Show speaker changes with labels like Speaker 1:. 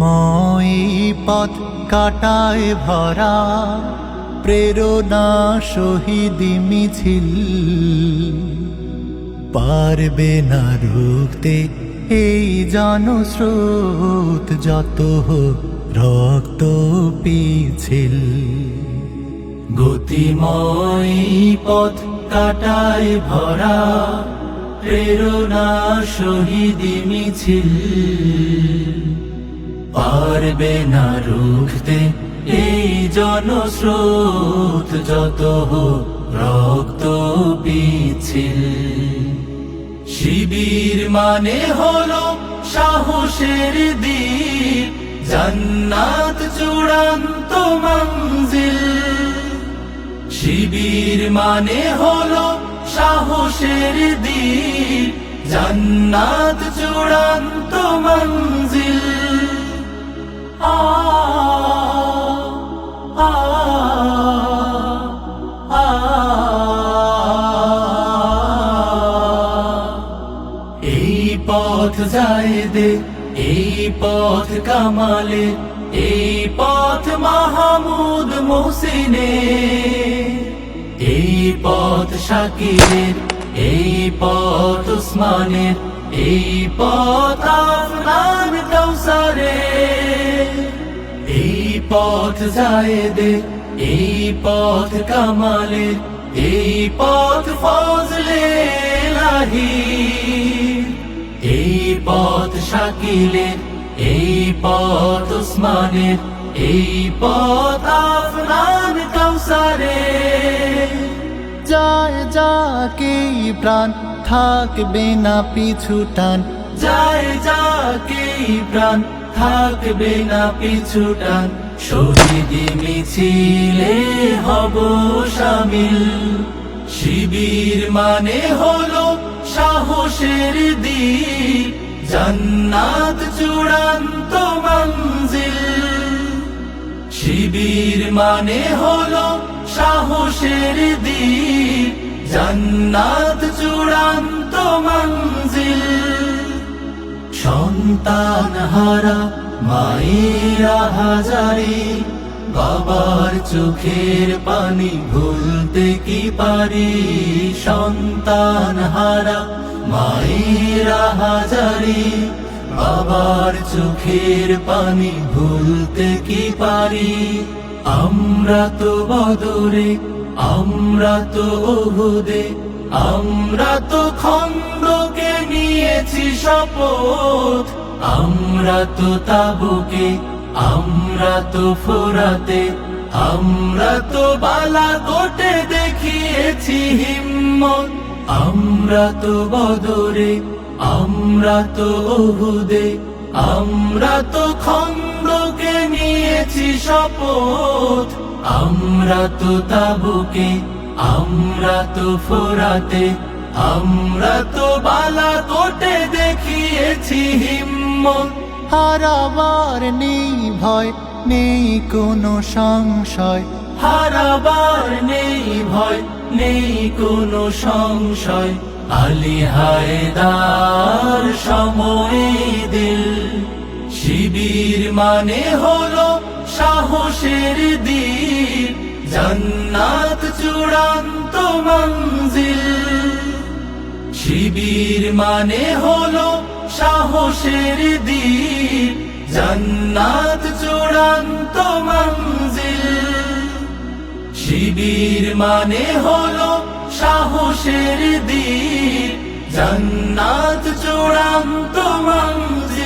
Speaker 1: গতিময় পথ কাটায় ভরা, প্রেরণা শহীদ মিছিল। পারবে না রুখতে এই জনস্রোত, যত রক্ত পিছিল। গতিময় পথ কাটায় ভরা, প্রেরণা শহীদ মিছিল। পারবে না রুখতে। এই জনস্রোত যত রক্ত পিছিল। শিবির মানে হলো সাহসের দ্বীপ, জান্নাত চূড়ান্ত মঞ্জিল। শিবির মানে হলো সাহসের দ্বীপ, জান্নাত চূড়ান্ত মঞ্জিল। পথ যায় এই পথ কামালে, এই পথ মাহমুদ মোহসিনে। এই পথ শাকিরের এই পথ উসমানের এই পথ আফনান কৌসারে এই পথ জায়েদে এই পথ কামালের এই পথ ফজলে লাহি এই পথ শাকিলের এই পথ উসমানের এই পথ আফনান কৌসারে যায় যাকে প্রাণ থাকবে না পিছু টান। যায় যাকে প্রাণ থাকবে না পিছু টান। শহীদ মিছিলে হব শামিল শিবির মানে হলো সাহসের দ্বীপ, জান্নাত চূড়ান্ত মঞ্জিল। শিবির মানে হলো সাহসের দ্বীপ, জান্নাত চূড়ান্ত মঞ্জিল। সন্তান হারা, মায়েরা হাজারে, বাবার চোখের পানি ভুলতে কি পারি? সন্তান হারা মায়েরা হাজারি, বাবার চোখের পানি ভুলতে কি পারি? আমরা তো বদরে, আমরা তো ওহুদে, আমরা তো খন্দকে নিয়েছি শপথ। আমরা তো তাবুকে, আমরা তো ফোরাতে, আমরা তো বালা কোটে দেখিয়েছি হিম্মত। আমরা তো বদরে আমরা তো ওহুদে আমরা তো খন্দকে নিয়েছি শপথ। আমরা তো তাবুকে আমরা তো ফোরাতে আমরা তো বালা কোটে দেখিয়েছি হিম্মত। হারাবার নেই ভয় নেই কোনো সংশয়। হারাবার নেই ভয় নেই কোনো সংশয়। আলী হায়দার সময় দিল। শিবির মানে হলো সাহসের দ্বীপ জান্নাত চূড়ান্ত মঞ্জিল। শিবির মানে হলো সাহসের দ্বীপ জান্নাত চূড়ান্ত মঞ্জিল। শিবির মানে হলো সাহসের দিন। জন্নাথ চূড়ান্ত মঞ্জিল।